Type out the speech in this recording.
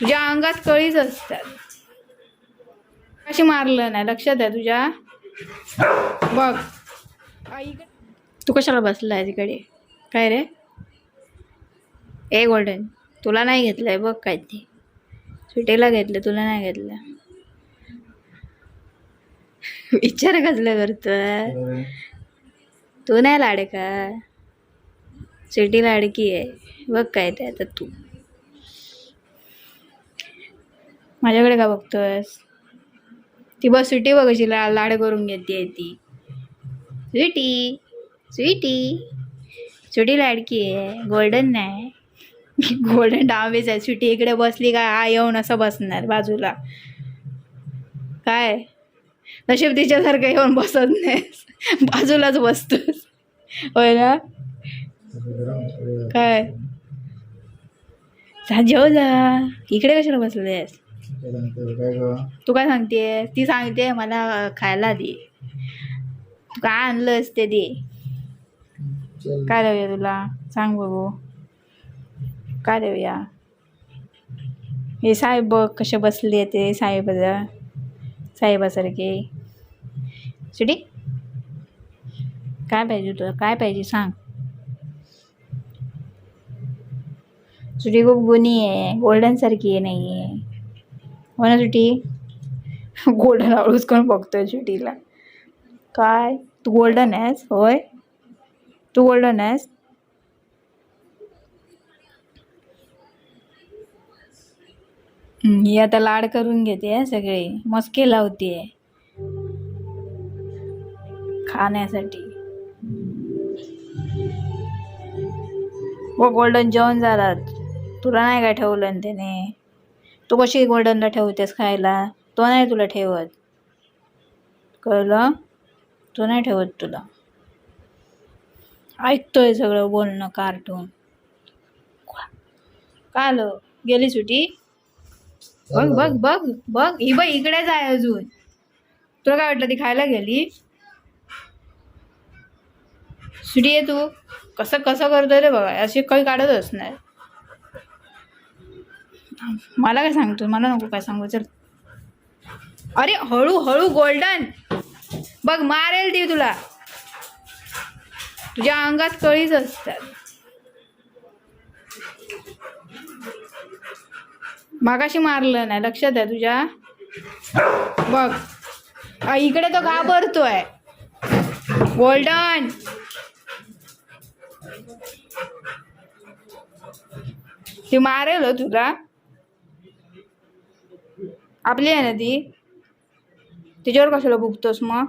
तुझ्या अंगात कळीच असतात. कशी मारलं नाही. लक्षात आहे तुझ्या. बघ. तू कशाला बसलाय तिकडे? काय रे? ए गोल्डन तुला नाही घेतलंय बघ काय ते. सुटेला घेतलं तुला नाही घेतलं. विचार कसलं करतोय? तू नाही लाड का सिटी लाडकी आहे. बघ काय ते आता तू. माझ्याकडे का बघतोयस? ती बस स्वीटी बघ ला लाड करून घेते ती. स्वीटी स्वीटी. स्वीटी लाडकी आहे गोल्डन नाही. गोल्डन डावीच आहे. स्वीटी इकडे बसली का? हा येऊन असं बसणार बाजूला. काय? नशीब तिच्यासारखं येऊन बसत नाही बाजूलाच बसतोस. होय ना? काय? जा जेव जा. इकडे कशाला बसलेस? तू काय सांगते ती सांगते मला खायला दे. तू काय आणलंस ते दे. काय देऊया तुला? सांग बघू. काय देऊया? हे साहेब बघ कसे बसले ते साहेब साहेबासारखे. सुटी काय पाहिजे तुला? काय पाहिजे सांग. सुटी खूप गुणी आहे. गोल्डन सारखी आहे नाही आहे हो ना सुटी गोल्डन आवडूच कोण बघतोय सुटीला काय? तू गोल्डन आहेस? होय? तू गोल्डन आहेस? ही आता लाड करून घेते सगळे. मस्के लावते खाण्यासाठी. व गोल्डन जेवण झालं. तुला नाही काय ठेवलं त्याने? तू कशी गोल्डनला ठेवतेस खायला? तो नाही तुला ठेवत. कळलं? तो नाही ठेवत तुला. ऐकतोय सगळं बोलणं कार्टून. काय आलं? गेली सुटी बघ बघ बघ बघ. ही बघ इकडेच आहे अजून. तुला काय वाटलं ती खायला गेली? सुटी आहे तू? कसं कसं करतोय रे बघा अशी काही काढतच नाही. मला काय सांगतो? मला नको काय सांगू. चल. अरे हळू हळू गोल्डन. बघ मारेल ती तुला. तुझ्या अंगात कळीच असतात. मागाशी मारलं नाही. लक्षात आहे तुझ्या. बघ. इकडे तो घाबरतोय. गोल्डन. ती मारेल हो तुला. आपली आहे ना ती? तिच्यावर कशाला भुगतोस मग?